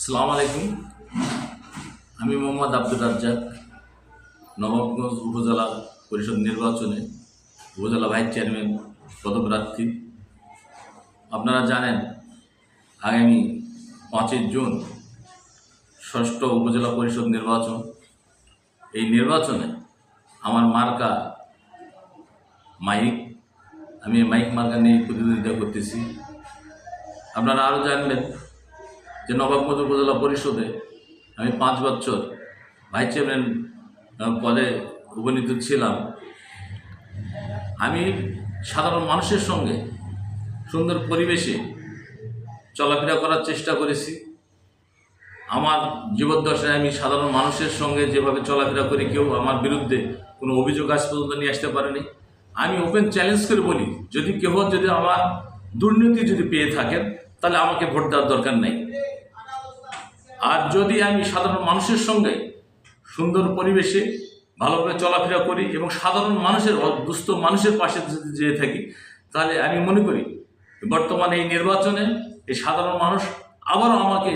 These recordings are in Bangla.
সালাম আলাইকুম আমি মোহাম্মদ আব্দুল রাজ্জাক, নবাবগঞ্জ উপজেলা পরিষদ নির্বাচনে উপজেলা ভাইস চেয়ারম্যান পদপ্রার্থী। আপনারা জানেন, আগামী পাঁচই জুন ষষ্ঠ উপজেলা পরিষদ নির্বাচন। এই নির্বাচনে আমার মার্কা মাইক, আমি মাইক মার্কা নিয়ে প্রতিদ্বন্দ্বিতা করতেছি। আপনারা আরও জানবেন যে নবাবগঞ্জ উপজেলা পরিষদে আমি পাঁচ বছর ভাইস চেয়ারম্যান পদে উপনীত ছিলাম। আমি সাধারণ মানুষের সঙ্গে সুন্দর পরিবেশে চলাফেরা করার চেষ্টা করেছি। আমার জীবদ্দশায় আমি সাধারণ মানুষের সঙ্গে যেভাবে চলাফেরা করি, কেউ আমার বিরুদ্ধে কোনো অভিযোগ আজ পর্যন্ত নিয়ে আসতে পারেনি। আমি ওপেন চ্যালেঞ্জ করে বলি, যদি কেউ যদি আমার দুর্নীতি যদি পেয়ে থাকেন তাহলে আমাকে ভোট দেওয়ার দরকার নেই। আর যদি আমি সাধারণ মানুষের সঙ্গে সুন্দর পরিবেশে ভালোভাবে চলাফেরা করি এবং সাধারণ মানুষের দুস্থ মানুষের পাশে যেয়ে থাকি, তাহলে আমি মনে করি বর্তমানে এই নির্বাচনে এই সাধারণ মানুষ আবারও আমাকে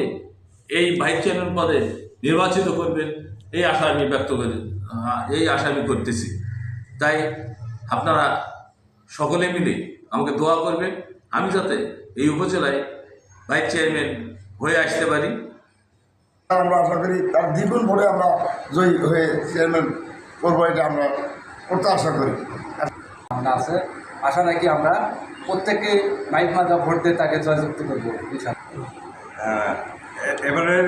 এই ভাইস চেয়ারম্যান পদে নির্বাচিত করবেন, এই আশা আমি ব্যক্ত করি এই আশা আমি করতেছি। তাই আপনারা সকলে মিলে আমাকে দোয়া করবেন। আমি যাতে এই উপজেলায় ভাইস চেয়ারম্যান হয়ে আসতে পারি? আমরা আশা করি তার দ্বিগুণ ভোটে আমরা জয়ী হয়ে চেয়ারম্যান করব এটা আমরা করতে আশা করি। আমরা আছে। আশা রাখি আমরা প্রত্যেকে মাইক মাজা ভোট দিয়ে তাকে জয়যুক্ত করব ইনশাআল্লাহ। আহ, এবারের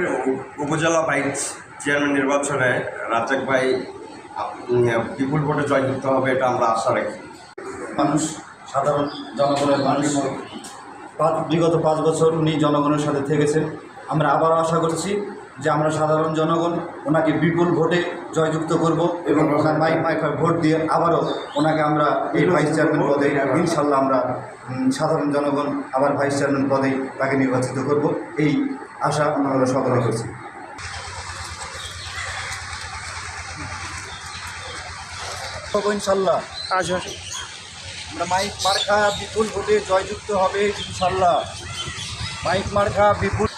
উপজেলা ভাইস চেয়ারম্যান নির্বাচনে রাজাক ভাই বিপুল ভোটে জয়যুক্ত হবে এটা আমরা আশা রাখি। মানুষ সাধারণ জনগণের মানুষ। পাঁচ বিগত পাঁচ বছর উনি জনগণের সাথে থেকেছেন। আমরা আবারও আশা করছি যে আমরা সাধারণ জনগণ ওনাকে বিপুল ভোটে জয়যুক্ত করব এবং ওনার মাইক মাইক ভোট দিয়ে আবারও ওনাকে আমরা এই ভাইস চেয়ারম্যান পদে ইনশাল্লাহ আমরা সাধারণ জনগণ আবার ভাইস চেয়ারম্যান পদে তাকে নির্বাচিত করব। এই আশা আমরা সকলে করছি। ইনশাল্লাহ। আমরা মাইক মার্কা বিপুল ভোটে জয়যুক্ত হবে ইনশাল্লাহ। মাইক মার্কা বিপুল